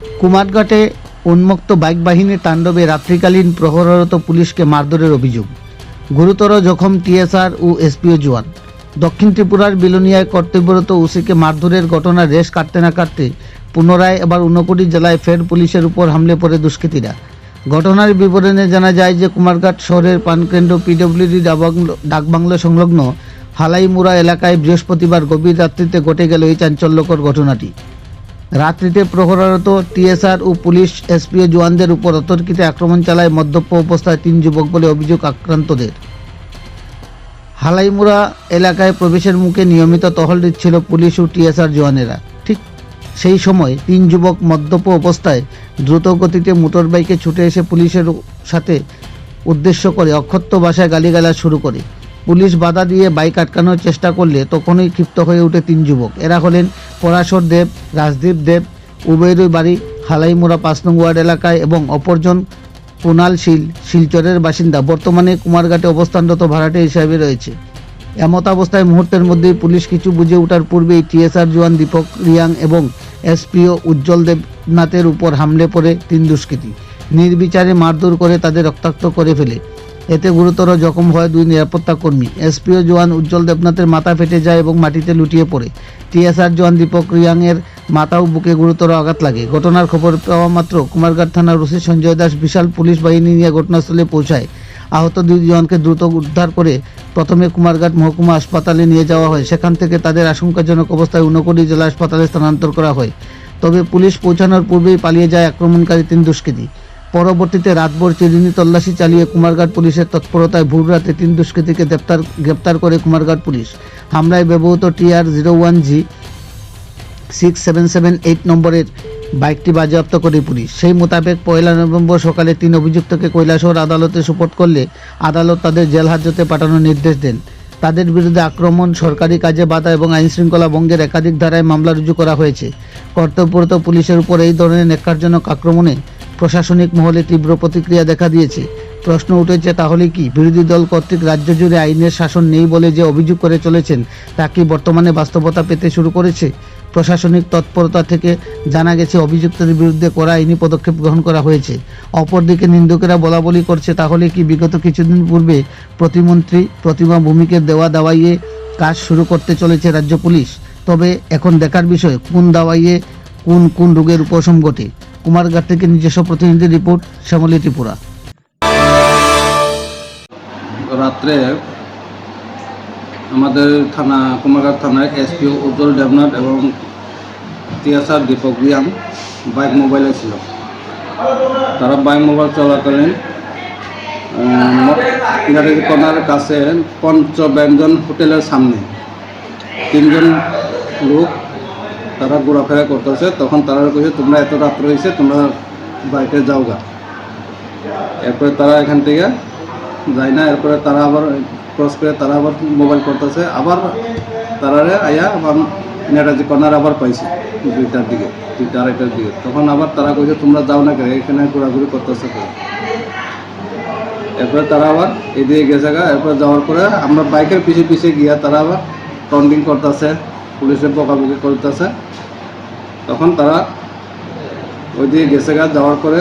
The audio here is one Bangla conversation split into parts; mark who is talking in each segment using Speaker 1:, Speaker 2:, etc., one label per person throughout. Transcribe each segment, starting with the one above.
Speaker 1: কুমারঘাটে উন্মুক্ত বাইক বাহিনীর তাণ্ডবে রাত্রিকালীন প্রহররত পুলিশকে মারধরের অভিযোগ। গুরুতর জখম টিএসআর ও এসপিও জওয়ান দক্ষিণ ত্রিপুরার বিলোনিয়ায় কর্তব্যরত ওসিকে মারধরের ঘটনা রেশ কাটতে না কাটতে পুনরায় এবার ঊনকোটি জেলায় ফের পুলিশের উপর হামলে পড়ে দুষ্কৃতীরা। ঘটনার বিবরণে জানা যায় যে কুমারঘাট শহরের পানকেন্দ্র পিডব্লিউডি ডাকবাংলো সংলগ্ন হালাইমুরা এলাকায় বৃহস্পতিবার গভীর রাত্রিতে ঘটে গেল এই চাঞ্চল্যকর ঘটনাটি। রাত্রিতে প্রহররত টিএসআর ও পুলিশ এসপিও জওয়ানদের উপর অতর্কিতে আক্রমণ চালায় মদ্যপ অবস্থায় তিন যুবক বলে অভিযোগ আক্রান্তদের। হালাইমুরা এলাকায় প্রবেশের মুখে নিয়মিত টহল দিচ্ছিল পুলিশ ও টিএসআর জওয়ানেরা। ঠিক সেই সময় তিন যুবক মদ্যপ অবস্থায় দ্রুত গতিতে মোটরবাইকে ছুটে এসে পুলিশের সাথে উদ্দেশ্য করে অক্ষত্য ভাষায় গালিগালাজ শুরু করে। পুলিশ বাধা দিয়ে বাইক আটকানোর চেষ্টা করলে তখনই ক্ষিপ্ত হয়ে ওঠে তিন যুবক। এরা হলেন পরাশর দেব, রাজদীপ দেব উভয়েরই বাড়ি হালাইমুরা পাঁচ নং ওয়ার্ড এলাকায় এবং অপরজন কুণাল শীল, শিলচরের বাসিন্দা। বর্তমানে কুমারঘাটে অবস্থানরত ভাড়াটে হিসাবে রয়েছে। এমত অবস্থায় মুহূর্তের মধ্যেই পুলিশ কিছু বুঝে ওঠার পূর্বেই টিএসআর জওয়ান দীপক রিয়াং এবং এসপিও উজ্জ্বল দেবনাথের উপর হামলে পড়ে তিন দুষ্কৃতী। নির্বিচারে মারধর করে তাদের রক্তাক্ত করে ফেলে। এতে গুরুতর জখম হয় দুই নিরাপত্তা কর্মী। এসপিও জওয়ান উজ্জ্বল দেবনাথের মাথা ফেটে যায় এবং মাটিতে লুটিয়ে পড়ে। টিএসআর জওয়ান দীপক রিয়াংয়ের মাথা ও বুকে গুরুতর আঘাত লাগে। ঘটনার খবর পাওয়া মাত্র কুমারঘাট থানার ওসি সঞ্জয় দাস বিশাল পুলিশ বাহিনী নিয়ে ঘটনাস্থলে পৌঁছায়। আহত দুই জওয়ানকে দ্রুত উদ্ধার করে প্রথমে কুমারঘাট মহকুমা হাসপাতালে নিয়ে যাওয়া হয়। সেখান থেকে তাদের আশঙ্কাজনক অবস্থায় ঊনকোটি জেলা হাসপাতালে স্থানান্তর করা হয়। তবে পুলিশ পৌঁছানোর পূর্বেই পালিয়ে যায় আক্রমণকারী তিন দুষ্কৃতী। পরবর্তীতে রাতভর চিরিনি তল্লাশি চালিয়ে কুমারঘাট পুলিশের তৎপরতায় ভোর রাতে তিন দুষ্কৃতীকে গ্রেপ্তার গ্রেপ্তার করে কুমারঘাট পুলিশ। হামলায় ব্যবহৃত TR zero one G six seven seven eight নম্বরের বাইকটি বাজেয়াপ্ত করে পুলিশ। সেই মোতাবেক পয়লা নভেম্বর সকালে তিন অভিযুক্তকে কৈলাসহর আদালতে সুপোর্ট করলে আদালত তাদের জেল হাজতে পাঠানোর নির্দেশ দেন। তাদের বিরুদ্ধে আক্রমণ, সরকারি কাজে বাধা এবং আইনশৃঙ্খলা ভঙ্গের একাধিক ধারায় মামলা রুজু করা হয়েছে। কর্তব্যরত পুলিশের উপর এই ধরনের নেকারজনক আক্রমণে প্রশাসনিক মহলে তীব্র প্রতিক্রিয়া দেখা দিয়েছে। প্রশ্ন উঠেছে, তাহলে কি বিরোধী দল কর্তৃক রাজ্য জুড়ে আইনের শাসন নেই বলে যে অভিযোগ করে চলেছেন, তা কি বর্তমানে বাস্তবতা পেতে শুরু করেছে? প্রশাসনিক তৎপরতা থেকে জানা গেছে অভিযুক্তদের বিরুদ্ধে করা আইনি পদক্ষেপ গ্রহণ করা হয়েছে। অপরদিকে নিন্দুকেরা বলা বলি করছে, তাহলে কি বিগত কিছুদিন পূর্বে প্রতিমন্ত্রী প্রতিমা ভূমিকে দেওয়া দাওয়াইয়ে কাজ শুরু করতে চলেছে রাজ্য পুলিশ? তবে এখন দেখার বিষয়, কোন দাওয়াইয়ে কোন কোন রোগের উপশম ঘটে? কুমারঘাট থেকে নিজস্ব প্রতিনিধি রিপোর্ট, শ্যামলী ত্রিপুরা।
Speaker 2: রাত্রে আমাদের থানা, কুমারঘাট থানায় এসপিও উজ্জ্বল দেবনাথ এবং টিএসআর দীপক রিয়াং বাইক মোবাইলে ছিল। তারা বাইক মোবাইল চলাকালীন কর্নার কাছে পঞ্চব্যঞ্জন হোটেলের সামনে তিনজন লোক তারা ঘোরাফেরা করতেছে, তখন তারা কইছে, তোমরা এত রাত্র হয়েছে তোমরা বাইকে যাও গা এরপরে তারা এখান থেকে যায় না, এরপরে তারা আবার ক্রস করে তারা আবার মোবাইল করতেছে। আবার তারারে আয়া আবার নেটাজি কর্নার আবার পাইছে দুইটার দিকে, দুইটা আড়াইটার দিকে। তখন আবার তারা কইছে, তোমরা যাও না কেন? এখানে ঘোরাঘুরি করতেছে এরপরে তারা আবার এদিকে গেছে গা, এরপরে যাওয়ার পরে আমরা বাইকের পিছিয়ে পিছিয়ে গিয়া তারা আবার কাউন্টিং করতেছে পুলিশের বকাবকি করতেছে। তখন তারা ওই দিকে গেছে গা যাওয়ার পরে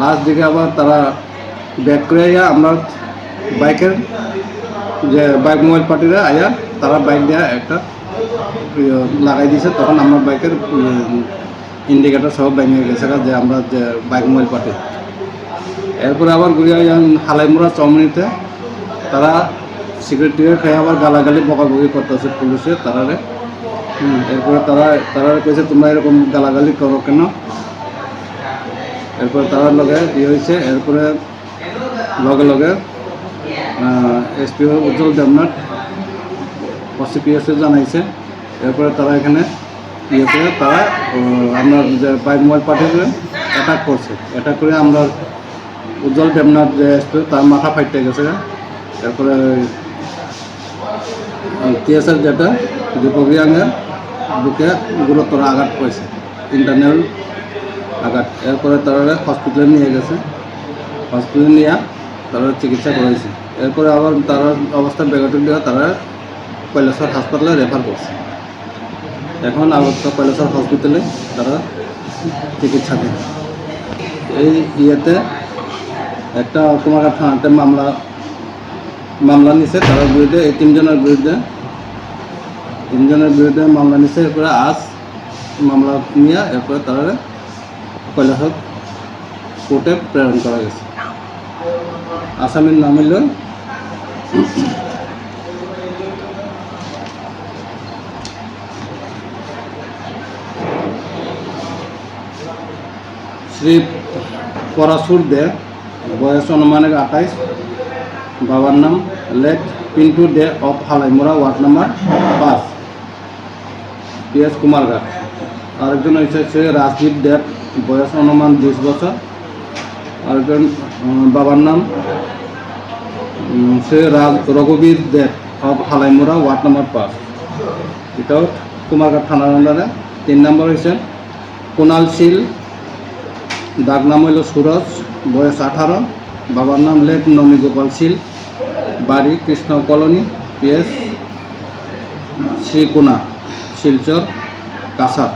Speaker 2: লাস্ট দিকে আবার তারা ব্যাক করে আইয়া আমরা বাইকের যে বাইক মোবাইল পার্টিরা আয়া তারা বাইক দেওয়া একটা ইয়ে লাগাই দিয়েছে তখন আমার বাইকের ইন্ডিকেটার সব ভেঙে গেছে যে আমরা যে বাইক মোবাইল পার্টি এরপরে আবার ঘুরে হালাইমুড়া চমনিতে তারা সিকিউরিটি খেয়ে আবার গালাগালি বকাবকি করতেছে পুলিশে হুম, এরপরে তারা তারা কইছে, তোমরা এরকম গালাগালি করো কেন? এরপরে তারার লগে ইয়ে হয়েছে এরপরে লগে লগে এসপি উজ্জ্বল দেবনাথ ওসিপিএসে জানাইছে। এরপরে তারা এখানে ইয়ে করে তারা আপনার যে বাইক মোবাইল পাঠিয়ে অ্যাটাক করছে। অ্যাটাক করে আমরা উজ্জ্বল দেবনাথ যে এসপি তার মাথা ফাইটে গেছে। এরপরে টিএসএর যেটা, দীপক রিয়াংয়ের বুকে গুরুতর আঘাত পড়েছে ইন্টারনাল আঘাত। এরপরে তারা হসপিটালে নিয়ে গেছে। হসপিটালে নিয়ে তারা চিকিৎসা করেছে। এরপরে আবার তার অবস্থা বেগতিক দিয়ে তারা কৈলাসর হাসপাতালে রেফার করছে। এখন আবার কৈলাসর হসপিটালে তারা চিকিৎসা চিকিৎসাধীন এই ইয়েতে একটা কুমারঘাট থানাতে মামলা মামলা নিছে। তার বিরুদ্ধে এই তিনজনের বিরুদ্ধে তিনজনের বিরুদ্ধে মামলা নিছে, এরপরে আজ মামলা নিয়ে এরপরে তারা কৈলাসত কোর্টে প্রেরণ করা গেছে। আসামির নাম হইল শ্রী পরাশুর দে, বয়স অনুমানিক আঠাইশ, বাবার নাম late Pintu Dey of Halaimora, ward number পাঁচ। পি এস কুমারঘাট আরেকজন হচ্ছে সে রাজদীপ দেব, বয়স অনুমান বিশ বছর। আরেকজন বাবার নাম সে Raj, Raghubir Deb of Halaimora ward number পাঁচ। এটাও কুমারঘাট থানার আন্ডারে। তিন নম্বর হয়েছে কুণাল শীল, ডাক নাম হইল সুরজ, বয়স আঠারো। বাবার নাম লেট নমী গোপাল শীল। বাড়ি Krishna colony, PS, Shrikuna. Silchar Cachar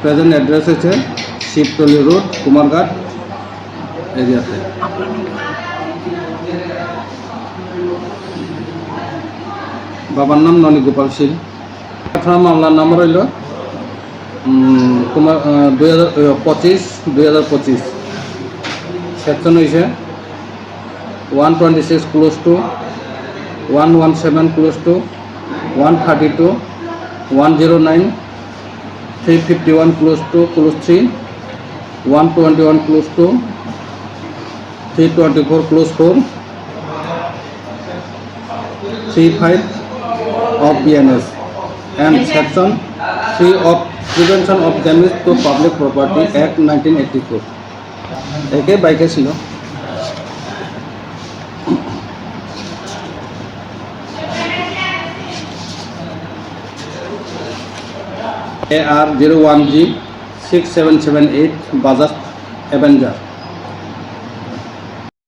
Speaker 2: present address হচ্ছে শিবতলি রোড কুমারঘাট এরিয়াতে বাবার নাম ননী গোপাল শীল। থানা মামলার নাম রইল কুমার দুই হাজার পঁচিশ, দুই হাজার পঁচিশ। সেকশন হয়েছে one twenty six close two one one seven close two one thirty two one zero nine three fifty one close two close three one twenty one close two three twenty four close four three five of PNS and section 3 of Prevention of Damage to Public Property Act 1984 একে বাইকে ছিল A R zero one G six seven seven eight Bajaj Avenger